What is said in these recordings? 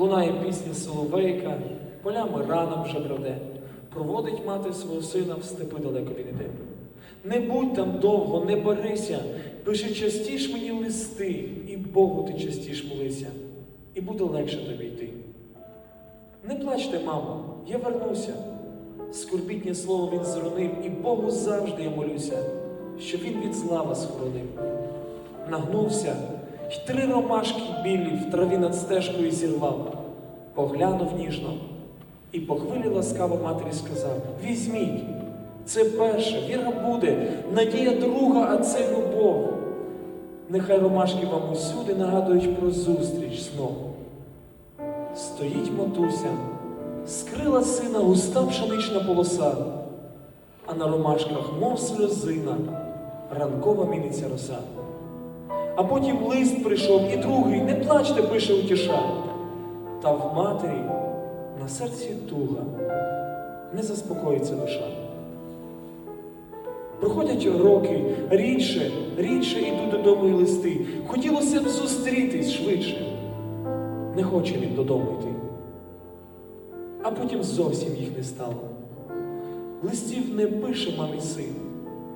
Лунає пісня соловейка, полями ранок вже броде. Проводить мати свого сина в степи далеко він іде. Не будь там довго, не борися, пиши частіш мені листи, і Богу ти частіш молися, і буде легше тобі йти. Не плачте, мамо, я вернуся. Скорбітнє слово він зронив, і Богу завжди я молюся, щоб він від зла вас хоронив. Нагнувся, й три ромашки білі в траві над стежкою зірвав, поглянув ніжно і по хвилі ласкаво матері сказав: Візьміть, це перше, віра буде, надія друга, а це любов. Нехай ромашки вам усюди нагадують про зустріч знов. Стоїть матуся, скрила сина густа пшенична полоса, а на ромашках, мов сльозина, ранкова міниться роса. А потім лист прийшов і другий, не плачте, пише утіша. Та в матері на серці туга, не заспокоїться душа. Проходять роки, рідше, рідше йдуть додому і листи. Хотілося б зустрітись швидше. Не хоче він додому йти. А потім зовсім їх не стало. Листів не пише мамі син.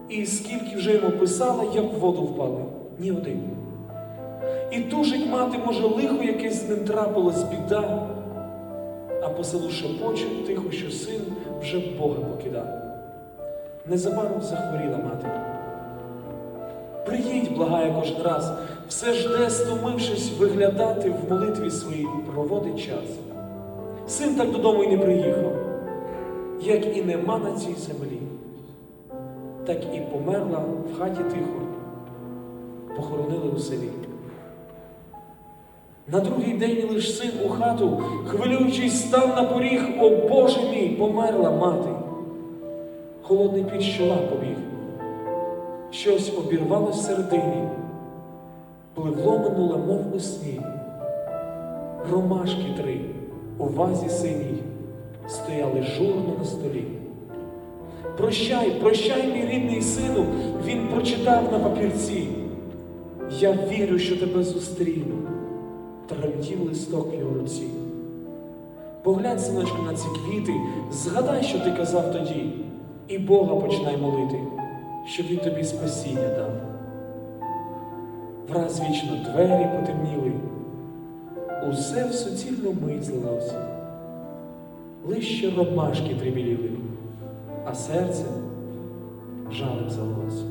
І скільки вже йому писала, як в воду впали, ні один. І тужить мати, може, лихо якесь з ним трапилось біда, а по селу шепочуть тихо, що син вже Бога покидав. Незабаром захворіла мати. Приїдь, благає кожен раз, все жде, стомившись виглядати в молитві своїй, проводить час. Син так додому й не приїхав, як і нема на цій землі, так і померла в хаті тихо, похоронили у селі. На другий день лиш син у хату, хвилюючись, став на поріг, о Боже мій, померла мати. Холодний під щола побіг. Щось обірвалось середині, пливло минуле, мов у сні. Ромашки три у вазі синій стояли журно на столі. Прощай, прощай, мій рідний сину, він прочитав на папірці. Я вірю, що тебе зустріну. Тремтів листок його руці. Поглянь, синочку, на ці квіти, згадай, що ти казав тоді, і Бога починай молити, щоб він тобі спасіння дав. Враз вічно двері потемніли, усе в суцільну мить злилося, лише ромашки трибіліли, а серце жалем залилося.